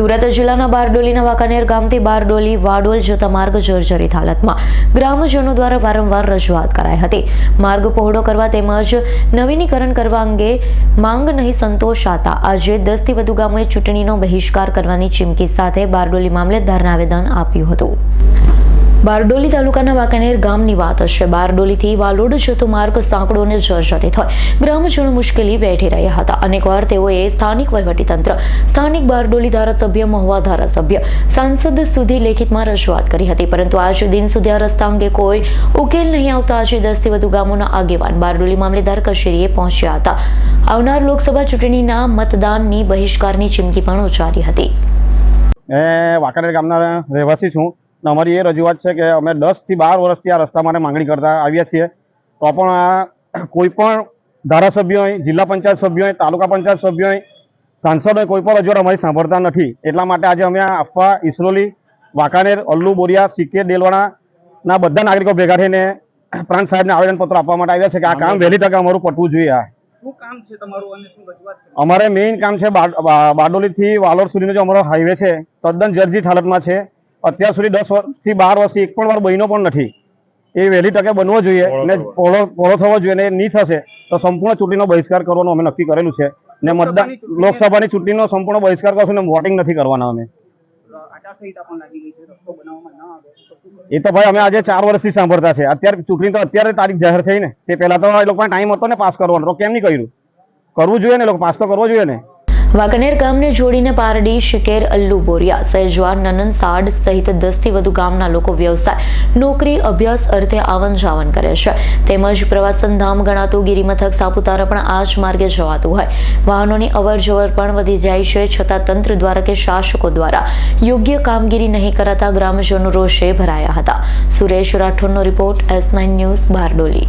સુરત જિલ્લાના બારડોલીના વાંકાનેર ગામથી બારડોલી વાડોલ જતા માર્ગ જર્જરિત હાલતમાં. ગ્રામજનો દ્વારા વારંવાર રજૂઆત કરાઈ હતી. માર્ગ પહોળો કરવા તેમજ નવીનીકરણ કરવા અંગે માંગ નહીં સંતોષાતા. આજે દસથી વધુ ગામોએ ચૂંટણીનો બહિષ્કાર કરવાની ચીમકી સાથે બારડોલી મામલેદારને આવેદન આપ્યું હતું. બારડોલી તાલુકાના વાંકાનેર ગામની વાત હશે. બારડોલીથી વાલોડ જતો માર્ગ સાંકડોને જર્જરિત હોય. ગ્રામજનો મુશ્કેલી વેઠી રહ્યા હતા. અનેકવાર તેઓએ સ્થાનિક વહીવટીતંત્ર, સ્થાનિક બારડોલી ધારાસભ્ય, મહુવા ધારાસભ્ય, સાંસદ સુધી લેખિતમાં રજૂઆત કરી હતી. પરંતુ આજ દિન સુધી આ રસ્તા અંગે કોઈ ઉકેલ નહીં આવતા. આજે દસથી વધુ ગામોના આગેવાન બારડોલી મામલેદાર કચેરીએ પહોંચ્યા હતા. આવનાર લોકસભા ચૂંટણીના મતદાનની બહિષ્કારની ચીમકી પણ ઉચ્ચારી હતી. વાંકાનેર ગામના રહેવાસી છું. અને અમારી એ રજૂઆત છે કે અમે દસથી બાર વર્ષથી આ રસ્તા માટે માંગણી કરતા આવ્યા છીએ. તો પણ આ કોઈ પણ ધારાસભ્યો હોય જિલ્લા પંચાયત સભ્યો હોય તાલુકા પંચાયત સભ્યો હોય સાંસદ હોય કોઈ પણ રજૂઆત અમારી સાંભળતા નથી. એટલા માટે આજે અમે આ અફવા ઇસરોલી વાંકાનેર અલ્લુ બોરિયા સિક્કે ડેલવાડાના બધા નાગરિકો ભેગા થઈને પ્રાંત સાહેબને આવેદનપત્ર આપવા માટે આવ્યા છે કે આ કામ વહેલી તકે અમારું પટવું જોઈએ આ. શું કામ છે તમારું અને શું રજૂઆત અમારે મેઇન કામ છે બારડોલીથી વાલોર સુધીનો જે અમારો હાઈવે છે તદ્દન જર્જિત હાલતમાં છે. અત્યાર સુધી દસ વર્ષથી બાર વર્ષથી એક પણ વાર બન્યો પણ નથી. એ વહેલી તકે બનવો જોઈએ અને પહોળો પહોળો થવો જોઈએ અને એ નહીં થશે તો સંપૂર્ણ ચૂંટણીનો બહિષ્કાર કરવાનો અમે નક્કી કરેલું છે. ને મતદાન લોકસભાની ચૂંટણીનો સંપૂર્ણ બહિષ્કાર કરશું ને વોટિંગ નથી કરવાના અમે. આચારસંહિતા પણ લાગી ગઈ છે રસ્તો બનાવવામાં ન આવે તો શું કરશો? એ તો ભાઈ અમે આજે ચાર વર્ષથી સાંભળતા છે. અત્યારે ચૂંટણી તો અત્યારે તારીખ જાહેર થઈ ને. તે પહેલા તો એ લોકોને ટાઈમ હતો ને પાસ કરવાનો. કેમ નહીં કર્યું? કરવું જોઈએ ને લોકો પાસ તો કરવો જોઈએ ને. વાંકાનેર ગામને જોડીને પારડી શિકેર અલ્લુ બોરિયા સહેજવાન નનન સાડ સહિત દસથી વધુ ગામના લોકો વ્યવસાય, નોકરી, અભ્યાસ અર્થે આવન જાવન કરે છે. તેમજ પ્રવાસન ધામ ગણાતું ગિરિમથક સાપુતારા પણ આ જ માર્ગે જવાતું હોય. વાહનોની અવરજવર પણ વધી જાય છે, છતાં તંત્ર દ્વારા કે શાસકો દ્વારા યોગ્ય કામગીરી નહીં કરાતા ગ્રામજનો રોષે ભરાયા હતા. Suresh રાઠોડનો report S nine news Bardoli.